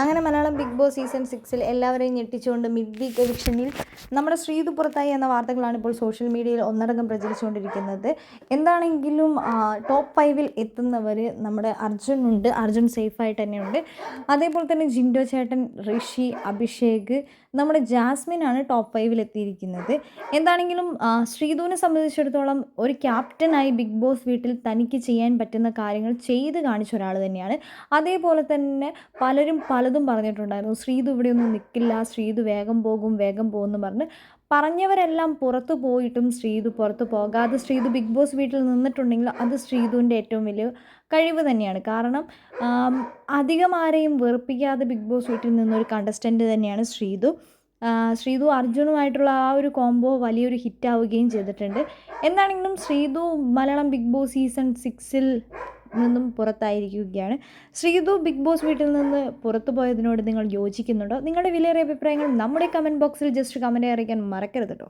അങ്ങനെ Malayalam Bigg Boss season സിക്സിൽ എല്ലാവരെയും ഞെട്ടിച്ചുകൊണ്ട് മിഡ് വീക്ക് എവിക്ഷനിൽ നമ്മുടെ ശ്രീതു പുറത്തായി എന്ന വാർത്തകളാണ് ഇപ്പോൾ സോഷ്യൽ മീഡിയയിൽ ഒന്നടങ്കം പ്രചരിച്ചുകൊണ്ടിരിക്കുന്നത്. എന്താണെങ്കിലും ടോപ്പ് ഫൈവിൽ എത്തുന്നവർ നമ്മുടെ അർജുൻ ഉണ്ട്. അർജുൻ സേഫായിട്ട് തന്നെയുണ്ട്. അതേപോലെ തന്നെ ജിൻഡോ ചേട്ടൻ ഋഷി അഭിഷേക് നമ്മുടെ ജാസ്മിൻ ആണ് ടോപ്പ് ഫൈവിൽ എത്തിയിരിക്കുന്നത്. എന്താണെങ്കിലും ശ്രീതുവിനെ സംബന്ധിച്ചിടത്തോളം ഒരു ക്യാപ്റ്റനായി ബിഗ് ബോസ് വീട്ടിൽ തനിക്ക് ചെയ്യാൻ പറ്റുന്ന കാര്യങ്ങൾ ചെയ്ത് കാണിച്ച ഒരാൾ തന്നെയാണ്. അതേപോലെ തന്നെ പലരും പലതും പറഞ്ഞിട്ടുണ്ടായിരുന്നു. ശ്രീതു ഇവിടെയൊന്നും നിൽക്കില്ല ശ്രീതു വേഗം പോകും വേഗം പോകുമെന്ന് പറഞ്ഞ് പറഞ്ഞവരെല്ലാം പുറത്തു പോയിട്ടും ശ്രീതു പുറത്തു പോകാതെ ശ്രീതു ബിഗ് ബോസ് വീട്ടിൽ നിന്നിട്ടുണ്ടെങ്കിൽ അത് ശ്രീതുവിന്റെ ഏറ്റവും വലിയ കഴിവ് തന്നെയാണ്. കാരണം അധികം ആരെയും വെറുപ്പിക്കാതെ ബിഗ് ബോസ് വീട്ടിൽ നിന്നൊരു കണ്ടസ്റ്റന്റ് തന്നെയാണ് ശ്രീതു. ശ്രീതു അർജുനുമായിട്ടുള്ള ആ ഒരു കോംബോ വലിയൊരു ഹിറ്റാവുകയും ചെയ്തിട്ടുണ്ട്. എന്താണെങ്കിലും Sreethu Malayalam Bigg Boss season സിക്സിൽ നിന്നും പുറത്തായിരിക്കുകയാണ്. ശ്രീതു ബിഗ് ബോസ് വീട്ടിൽ നിന്ന് പുറത്തു പോയതിനോട് നിങ്ങൾ യോജിക്കുന്നുണ്ടോ? നിങ്ങളുടെ വിലയേറിയ അഭിപ്രായങ്ങൾ നമ്മുടെ കമന്റ് ബോക്സിൽ ജസ്റ്റ് കമന്റ് അറിയിക്കാൻ മറക്കരുത് കേട്ടോ